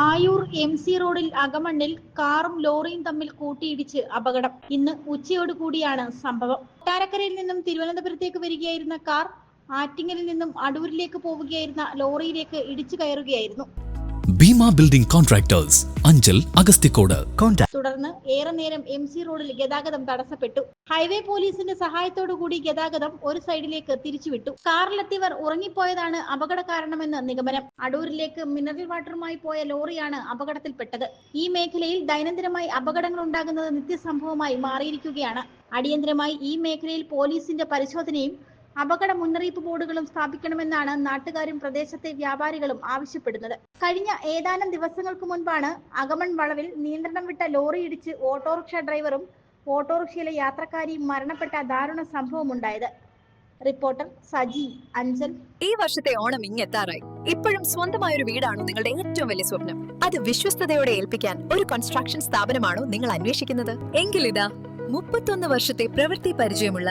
Ayur M C റോഡിൽ അകമണ്ണിൽ കാറും ലോറിയും തമ്മിൽ കൂട്ടിയിടിച്ച് അപകടം. ഇന്ന് ഉച്ചയോട് കൂടിയാണ് സംഭവം. കൊട്ടാരക്കരയിൽ നിന്നും തിരുവനന്തപുരത്തേക്ക് വരികയായിരുന്ന കാർ ആറ്റിങ്ങലിൽ നിന്നും അടൂരിലേക്ക് പോവുകയായിരുന്ന ലോറിയിലേക്ക് ഇടിച്ചു കയറുകയായിരുന്നു. ഭീമ ബിൽഡിംഗ് കോൺട്രാക്ടേഴ്സ് അഞ്ചൽ അഗസ്തിക്കോട് തുടർന്ന് ഏറെ നേരം എം സി റോഡിൽ ഗതാഗതം തടസ്സപ്പെട്ടു. ഹൈവേ പോലീസിന്റെ സഹായത്തോടു കൂടി ഗതാഗതം ഒരു സൈഡിലേക്ക് തിരിച്ചുവിട്ടു. കാറിലെത്തിയവർ ഉറങ്ങിപ്പോയതാണ് അപകട കാരണമെന്ന് നിഗമനം. അടൂരിലേക്ക് മിനറൽ വാട്ടറുമായി പോയ ലോറിയാണ് അപകടത്തിൽപ്പെട്ടത്. ഈ മേഖലയിൽ ദൈനംദിനമായി അപകടങ്ങൾ ഉണ്ടാകുന്നത് നിത്യസംഭവമായി മാറിയിരിക്കുകയാണ്. അടിയന്തരമായി ഈ മേഖലയിൽ പോലീസിന്റെ പരിശോധനയും അപകട മുന്നറിയിപ്പ് ബോർഡുകളും സ്ഥാപിക്കണമെന്നാണ് നാട്ടുകാരും പ്രദേശത്തെ വ്യാപാരികളും ആവശ്യപ്പെടുന്നത്. കഴിഞ്ഞ ഏതാനും ദിവസങ്ങൾക്ക് മുൻപാണ് അകമൺ വളവിൽ നിയന്ത്രണം വിട്ട ലോറി ഇടിച്ച് ഓട്ടോറിക്ഷ ഡ്രൈവറും ഓട്ടോറിക്ഷയിലെ യാത്രക്കാരിയും മരണപ്പെട്ട ദാരുണ സംഭവമുണ്ടായത്. റിപ്പോർട്ടർ സജി അഞ്ചൽ. ഈ വർഷത്തെ ഓണം ഇങ്ങെത്താറായി. ഇപ്പോഴും സ്വന്തമായ ഒരു വീടാണോ നിങ്ങളുടെ ഏറ്റവും വലിയ സ്വപ്നം? അത് വിശ്വസ്തയോടെ ഏൽപ്പിക്കാൻ ഒരു കൺസ്ട്രക്ഷൻ സ്ഥാപനമാണോ നിങ്ങൾ അന്വേഷിക്കുന്നത്? എങ്കിൽ ഇതാ മുപ്പത്തൊന്ന് വർഷത്തെ പ്രവൃത്തി പരിചയമുള്ള